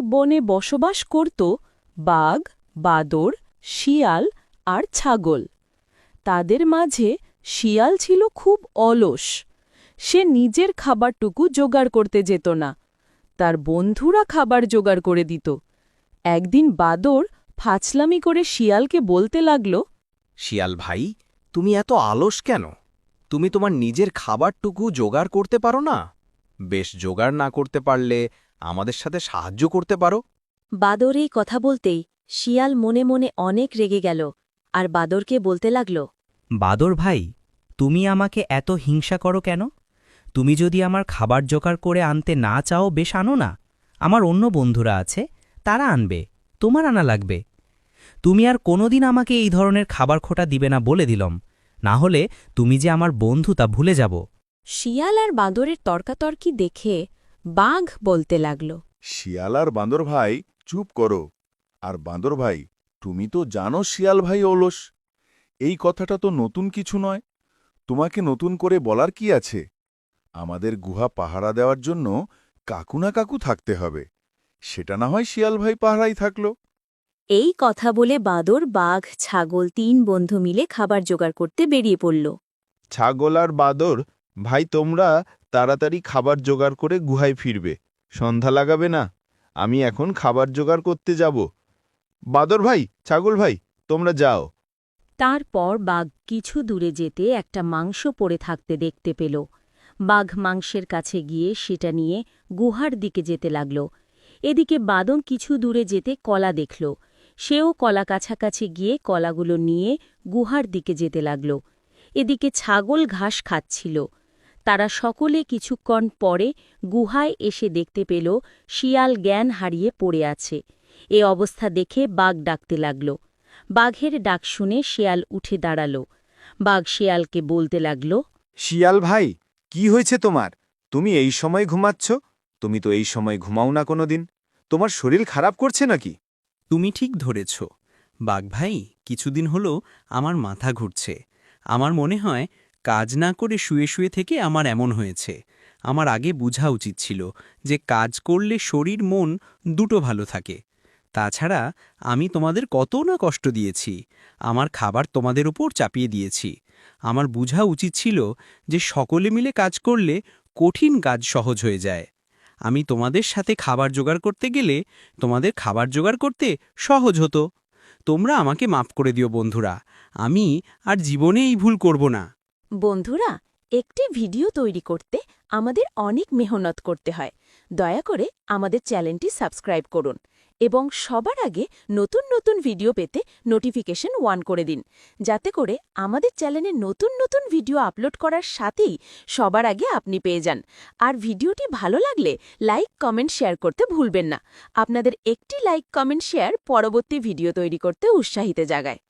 বনে বসবাস করত বাঘ, বাদর, শিয়াল আর ছাগল। তাদের মাঝে শিয়াল ছিল খুব অলস। সে নিজের খাবারটুকু জোগাড় করতে যেত না। তার বন্ধুরা খাবার জোগাড় করে দিত। একদিন বাদর ফাছলামি করে শিয়ালকে বলতে লাগল, শিয়াল ভাই, তুমি এত আলস কেন? তুমি তোমার নিজের খাবারটুকু জোগাড় করতে পারো না? বেশ জোগাড় না করতে পারলে আমাদের সাথে সাহায্য করতে পারো? বাদর এই কথা বলতেই শিয়াল মনে মনে অনেক রেগে গেল আর বাদরকে বলতে লাগল বাদর ভাই তুমি আমাকে এত হিংসা করো কেন? তুমি যদি আমার খাবার জোগাড় করে আনতে না চাও বেশ আনো না। আমার অন্য বন্ধুরা আছে তারা আনবে তোমার আনা লাগবে। তুমি আর কোনোদিন আমাকে এই ধরনের খাবার খোটা দিবে না বলে দিলম। না হলে তুমি যে আমার বন্ধু তা ভুলে যাব। শিয়াল আর বাঁদরের তর্কাতর্কি দেখে বাঘ বলতে লাগল শিয়াল আর বাঁদর ভাই চুপ করো। আর বাঁদর ভাই তুমি তো জানো শিয়াল ভাই অলস। এই কথাটা তো নতুন কিছু নয়। তোমাকে নতুন করে বলার কি আছে? আমাদের গুহা পাহারা দেওয়ার জন্য কাকু না কাকু থাকতে হবে। সেটা না হয় শিয়াল ভাই পাহারাই থাকল। এই কথা বলে বাদর বাঘ ছাগল তিন বন্ধু মিলে খাবার জোগাড় করতে বেরিয়ে পড়ল। ছাগল আর বাদর ভাই তোমরা তাড়াতাড়ি খাবার জোগাড় করে গুহায় ফিরবে। সন্ধ্যা লাগাবে না। আমি এখন খাবার জোগাড় করতে যাব। বাদর ভাই, ছাগল ভাই, তোমরা যাও। তারপর বাঘ কিছু দূরে যেতে একটা মাংস পড়ে থাকতে দেখতে পেল। বাঘ মাংসের কাছে গিয়ে সেটা নিয়ে গুহার দিকে যেতে লাগল। এদিকে বাদন কিছু দূরে যেতে কলা দেখল। সেও কলা কাছাকাছি গিয়ে কলাগুলো নিয়ে গুহার দিকে যেতে লাগল। এদিকে ছাগল ঘাস খাচ্ছিল। তারা সকলে কিছুক্ষণ পরে গুহায় এসে দেখতে পেল শিয়াল জ্ঞান হারিয়ে পড়ে আছে। এ অবস্থা দেখে বাঘ ডাকতে লাগল। বাঘের ডাক শুনে শিয়াল উঠে দাঁড়াল। বাঘ শিয়ালকে বলতে লাগল শিয়াল ভাই কি হয়েছে তোমার? তুমি এই সময় ঘুমাচ্ছ? তুমি তো এই সময় ঘুমাও না কোনোদিন। তোমার শরীর খারাপ করছে নাকি? তুমি ঠিক ধরেছ। বাঘ ভাই কিছুদিন হলো আমার মাথা ঘুরছে। আমার মনে হয় কাজ না করে শুয়ে শুয়ে থেকে আমার এমন হয়েছে। আমার আগে বুঝা উচিত ছিল যে কাজ করলে শরীর, মন দুটো ভালো থাকে। তাছাড়া আমি তোমাদের কত না কষ্ট দিয়েছি। আমার খাবার তোমাদের উপর চাপিয়ে দিয়েছি। আমার বুঝা উচিত ছিল যে সকলে মিলে কাজ করলে কঠিন কাজ সহজ হয়ে যায়। আমি তোমাদের সাথে খাবার জোগাড় করতে গেলে তোমাদের খাবার জোগাড় করতে সহজ হতো। তোমরা আমাকে মাফ করে দিও বন্ধুরা। আমি আর জীবনে এই ভুল করব না। বন্ধুরা, একটি ভিডিও তৈরি করতে আমাদের অনেক মেহনত করতে হয়। দয়া করে আমাদের চ্যানেলটি সাবস্ক্রাইব করুন এবং সবার আগে নতুন নতুন ভিডিও পেতে নোটিফিকেশন ওয়ান করে দিন। যাতে করে আমাদের চ্যানেলে নতুন নতুন ভিডিও আপলোড করার সাথেই সবার আগে আপনি পেয়ে যান। আর ভিডিওটি ভালো লাগলে লাইক, কমেন্ট, শেয়ার করতে ভুলবেন না। আপনাদের একটি লাইক, কমেন্ট, শেয়ার পরবর্তী ভিডিও তৈরি করতে উৎসাহিত জাগায়।